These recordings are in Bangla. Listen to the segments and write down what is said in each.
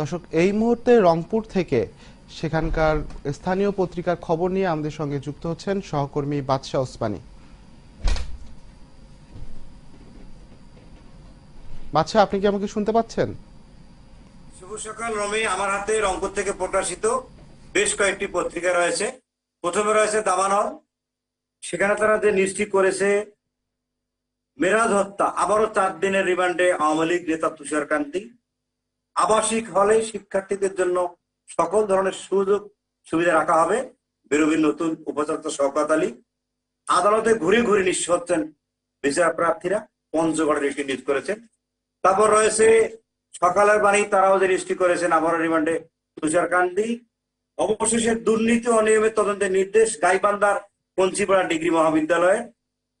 দর্শক, এই মুহূর্তে রংপুর থেকে সেখানকার স্থানীয় পত্রিকার খবর নিয়ে আমাদের সঙ্গে যুক্ত হচ্ছেন সহকর্মী বাদশাহ ওসমানী। বাদশাহ, আপনি কি আমাকে শুনতে পাচ্ছেন? শুভ সকাল, রমি। আমার হাতে রংপুর থেকে প্রকাশিত বেশ কয়েকটি পত্রিকা রয়েছে। প্রথমে রয়েছে দাবানল। সেখানে তারা যে নিশ্চিত করেছে, মেরাজ হত্যা, আবারও চার দিনের রিমান্ডে আওয়ামী লীগ নেতা তুষার কান্তি আবাসিক হলে শিক্ষার্থীদের জন্য সকল ধরনের সুযোগ সুবিধা রাখা হবে। বিরোধীর নতুন উপাচার্য শওকাত আলী। আদালতে ঘুরে ঘুরে নিঃস্ব হচ্ছেন বিচার প্রার্থীরা। পঞ্চগড়ের একটি নিউজ করেছেন। তারপর রয়েছে সকালের বাণী, তারাও যে রিস্টি করেছেন আবার রিমান্ডে তুষার কান্তি অবশেষে দুর্নীতি অনিয়মের তদন্তের নির্দেশ গাইবান্ধার পঞ্চিপাড়া ডিগ্রি মহাবিদ্যালয়ে।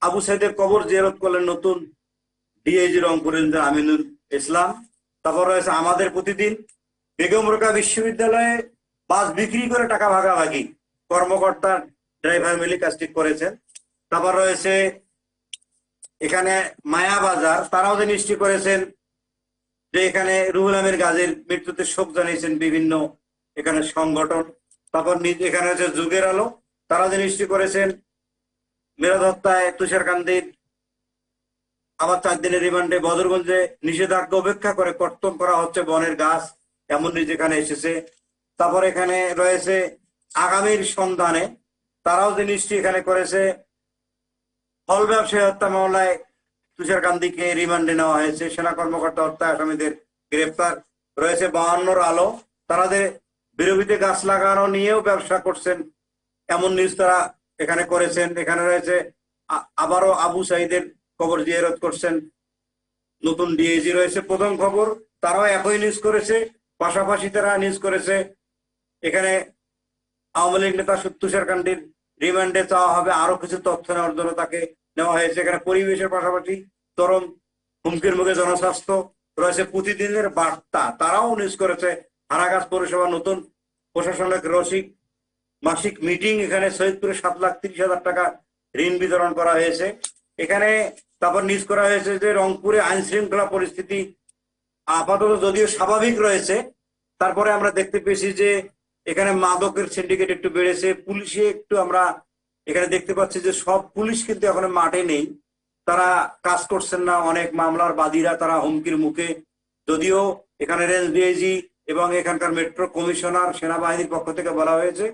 আবু সাইদের কবর জিয়ারত করলেন নতুন ডিএজি রংপুরের আমিনুল ইসলাম। তারপর রয়েছে আমাদের প্রতিদিন বেগম রোকা বিশ্ববিদ্যালয়ে বাস বিক্রি করে টাকা ভাগাভাগি। কর্মকর্তা ড্রাইভার মিলে কাজটি করেছেন। তারপর রয়েছে এখানে মায়া বাজার। তারাও যে নিশ্চিত করেছেন যে এখানে রুহুল আমির গাজীর মৃত্যুতে শোক জানিয়েছেন বিভিন্ন এখানে সংগঠন। তারপর এখানে হচ্ছে যুগের আলো। তারা যে নিশ্চিত করেছেন। মেরাদ হত্যায় তুষার কান্দির আবার চার দিনের রিমান্ডে বদরগঞ্জে নিষেধাজ্ঞা উপেক্ষা করে কর্তন করা হচ্ছে বনের গাছ এমন এখানে এসেছে। তারপর এখানে রয়েছে আগামীর সন্ধানে। তারাও যে নিশ্চিত এখানে করেছে ফল ব্যবসায়ী হত্যা মামলায় তুষার গান্ধীকে রিমান্ডে নেওয়া হয়েছে। সেনা কর্মকর্তা হত্যা আসামিদের গ্রেপ্তার রয়েছে বাহান্নর আলো। তারাদের বিরোধীতে গাছ লাগানো নিয়েও ব্যবসা করছেন, এমন নিউজ তারা এখানে করেছেন। এখানে রয়েছে আবারও আবু সাইদের খবর জিয়ারত করছেন। নতুন ডিএজি রয়েছে, প্রথম খবর, তারাও একই নিউজ করেছে, পাশাপাশি তারা নিউজ করেছে, এখানে আওয়ামী লীগ নেতা তুষার কান্তির রিমান্ডে চাওয়া হবে আরও কিছু তথ্য নেওয়ার জন্য তাকে নেওয়া হয়েছে। এখানে পরিবেশের পাশাপাশি চরম হুমকির মুখে জনস্বাস্থ্য রয়েছে, প্রতিদিনের বার্তা, তারাও নিউজ করেছে। হারাগাছ পৌরসভা নতুন প্রশাসনিক রসিক মাসিক মিটিং এখানে সৈয়দপুরে সাত লাখ তিরিশ হাজার টাকা ঋণ বিতরণ করা হয়েছে। এখানে তারপর নিউজ করা হয়েছে যে রংপুরে আইন শৃঙ্খলা পরিস্থিতি আপাতত যদিও স্বাভাবিক রয়েছে, তারপরে আমরা দেখতে পেয়েছি যে এখানে মাদকের সিন্ডিকেট একটু বেড়েছে, পুলিশে একটু আমরা এখানে দেখতে পাচ্ছি যে সব পুলিশ কিন্তু এখন মাঠে নেই। তারা কাজ করছেন না, অনেক মামলার বাদীরা তারা হুমকির মুখে। যদিও এখানে রেঞ্জ ডিআইজি এবং এখানকার মেট্রো কমিশনার সেনাবাহিনীর পক্ষ থেকে বলা হয়েছে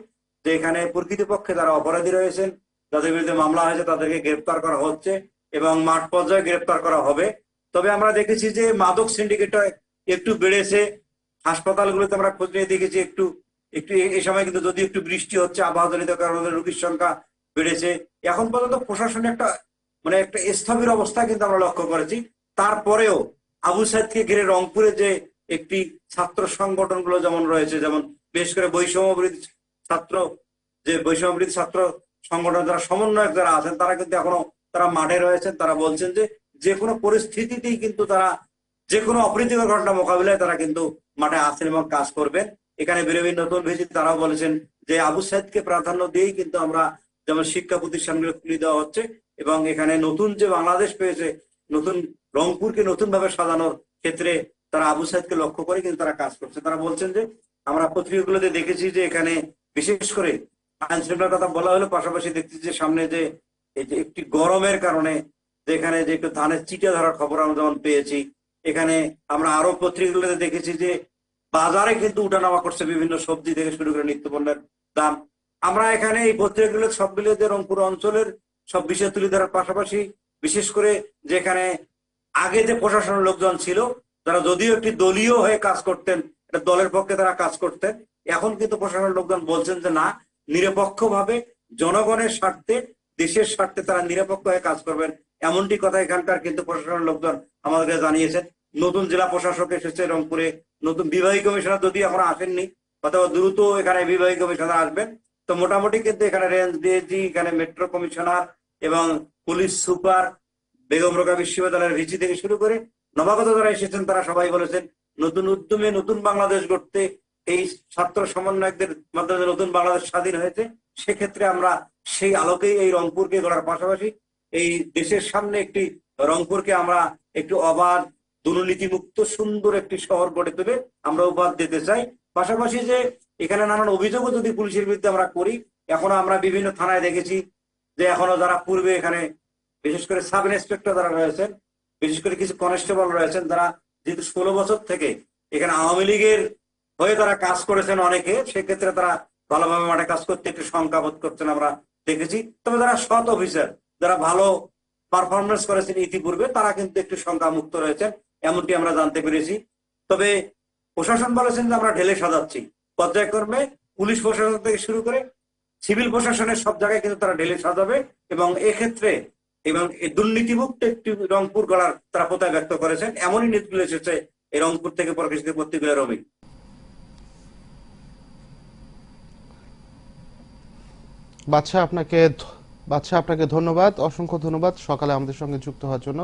যে এখানে প্রকৃতপক্ষে তারা অপরাধী রয়েছেন। যাদের বিরুদ্ধে মামলা হয়েছে তাদেরকে গ্রেপ্তার করা হচ্ছে এবং মাঠ পর্যায়ে গ্রেপ্তার করা হবে। তবে আমরা দেখেছি যে মাদক সিন্ডিকেটটা একটু বেড়েছে। হাসপাতালগুলোতে আমরা খোঁজ নিয়ে দেখেছি একটু একটু এই সময় কিন্তু যদি একটু বৃষ্টি হচ্ছে আবহাওয়াজনিত কারণে রোগীর সংখ্যা বেড়েছে। এখন পর্যন্ত প্রশাসনে একটা মানে একটা স্থবির অবস্থা কিন্তু আমরা লক্ষ্য করেছি। তারপরেও আবু সাইদকে ঘিরে রংপুরে যে একটি ছাত্র সংগঠনগুলো যেমন রয়েছে, যেমন বিশেষ করে বৈষম্যবৃদ্ধি ছাত্র, যে বৈষম্যবৃদ্ধি ছাত্র সংগঠন যারা সমন্বয়ক যারা আছেন, তারা কিন্তু এখনও তারা মাঠে রয়েছেন। তারা বলছেন যে যে কোনো পরিস্থিতিতেই কিন্তু তারা যে কোনো অপ্রীতিকর ঘটনা মোকাবিলায় তারা কিন্তু মাঠে আছেন এবং কাজ করবেন। এখানে বিরোধী নতুন ভিজিট, তারাও বলেছেন যে আবু সাইদকে প্রাধান্য দিয়েই কিন্তু আমরা যেমন শিক্ষা প্রতিষ্ঠানগুলো খুলে দেওয়া হচ্ছে এবং এখানে নতুন যে বাংলাদেশ পেয়েছে, নতুন রংপুরকে নতুন ভাবে সাজানোর ক্ষেত্রে তারা আবু সাইদকে লক্ষ্য করে কিন্তু তারা কাজ করছে। তারা বলছেন যে আমরা পত্রিকাগুলোতে দেখেছি যে এখানে বিশেষ করে আইন শৃঙ্খলার কথা বলা হলো, পাশাপাশি দেখছি যে সামনে যে এই যে একটি গরমের কারণে যেখানে যে একটু ধানের চিটে ধরার খবর আমরা যেমন পেয়েছি, এখানে আমরা আরও পত্রিকাগুলোতে দেখেছি যে বাজারে কিন্তু উঠানামা করছে বিভিন্ন সবজি থেকে শুরু করে নিত্য পণ্যের দাম। আমরা এখানে এই পত্রিকাগুলো সব মিলিয়ে যে রংপুর অঞ্চলের সব বিষয় তুলে ধরার পাশাপাশি বিশেষ করে যেখানে আগে যে প্রশাসনের লোকজন ছিল তারা যদিও একটি দলীয় হয়ে কাজ করতেন, একটা দলের পক্ষে তারা কাজ করতেন, এখন কিন্তু প্রশাসনের লোকজন বলছেন যে না নিরপেক্ষভাবে জনগণের স্বার্থে, দেশের স্বার্থে তারা নিরপেক্ষ হয়ে কাজ করবেন। এমনটি কথা এখানকার কিন্তু প্রশাসনের লোকজন আমাদেরকে জানিয়েছেন। নতুন জেলা প্রশাসক এসেছে রংপুরে। নতুন বিভাগী কমিশনার যদি এখন আসেননি, অথবা দ্রুত এখানে বিভাগী কমিশনার আসবেন, তো মোটামুটি কিন্তু এখানে রেঞ্জ ডিএজি এখানে মেট্রো কমিশনার এবং পুলিশ সুপার বেগম রোকা বিশ্ববিদ্যালয়ের ভিসি থেকে শুরু করে নবাগত যারা এসেছেন তারা সবাই বলেছেন, নতুন উদ্যমে নতুন বাংলাদেশ গড়তে এই ছাত্র সমন্বয়কদের মাধ্যমে নতুন বাংলাদেশ স্বাধীন হয়েছে, সেক্ষেত্রে আমরা সেই আলোকেই এই রংপুরকে গড়ার পাশাপাশি এই দেশের সামনে একটি রংপুরকে আমরা একটু অবাধ, দুর্নীতিমুক্ত, সুন্দর একটি শহর গড়ে তুলে আমরা উপহার দিতে চাই। পাশাপাশি যে এখানে নানান অভিযোগও যদি পুলিশের বিরুদ্ধে আমরা করি, এখনও আমরা বিভিন্ন থানায় দেখেছি যে এখনও যারা পূর্বে এখানে বিশেষ করে সাব ইন্সপেক্টর যারা রয়েছেন, বিশেষ করে কিছু কনস্টেবল রয়েছেন, যারা যেহেতু ষোলো বছর থেকে এখানে আওয়ামী লীগের হয়ে তারা কাজ করেছেন অনেকে, সেক্ষেত্রে তারা ভালোভাবে মাঠে কাজ করতে একটু শঙ্কা বোধ করছেন আমরা দেখেছি। তবে যারা সৎ অফিসার যারা ভালো পারফরমেন্স করেছেন ইতিপূর্বে, তারা কিন্তু একটু শঙ্কা মুক্ত রয়েছেন, এমনটি আমরা জানতে পেরেছি। তবে প্রশাসন বলেছেন যে আমরা ঢেলে সাজাচ্ছি। পর্যায়ক্রমে পুলিশ প্রশাসন থেকে শুরু করে সিভিল প্রশাসনের সব জায়গায় কিন্তু তারা ঢেলে সাজাবে এবং এক্ষেত্রে এবং দুর্নীতিমুক্ত একটি রংপুর গড়ার তারা প্রত্যয় ব্যক্ত করেছেন। এমনই নিউজগুলো এসেছে এই রংপুর থেকে প্রকাশিত পত্রিকা রবি। বাদশাহ আপনাকে বাদশাহ আপনাকে ধন্যবাদ অসংখ্য ধন্যবাদ সকালে আমাদের সঙ্গে যুক্ত হওয়ার জন্য।